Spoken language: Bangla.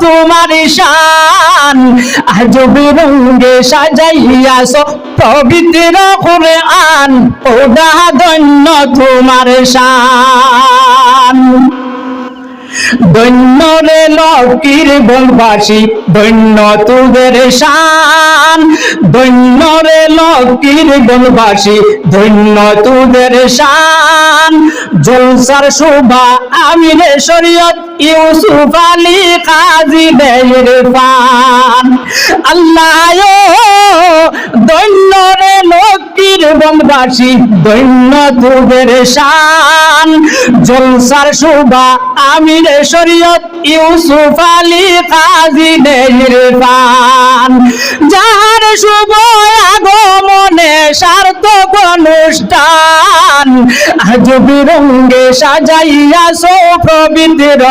তোমার শান আজ বিরঙ্গে সাজাইয়াছ পবিত্র করে আন ওডা ধন্য তোমার শান ধন্য রে লকির বনবাসী, ধন্য তোদের শান ধন্য রে লকির বনবাসী, ধন্য তোদের শান জলসার শোভা, আমিরে শরীয়ত, ইউসুফ আলী কাজী বের পান আল্লাহ ধন্য রে লকির বনবাসী ধন্য তোদের শান। জলসার শোভা, আমির শরীয়ত, ইউসুফ আলী কাজী নির্বাণ যার শুভ আগমনে সার্থক অনুষ্ঠান আজ বিরঙ্গে সাজাইয়া সো প্রবৃতির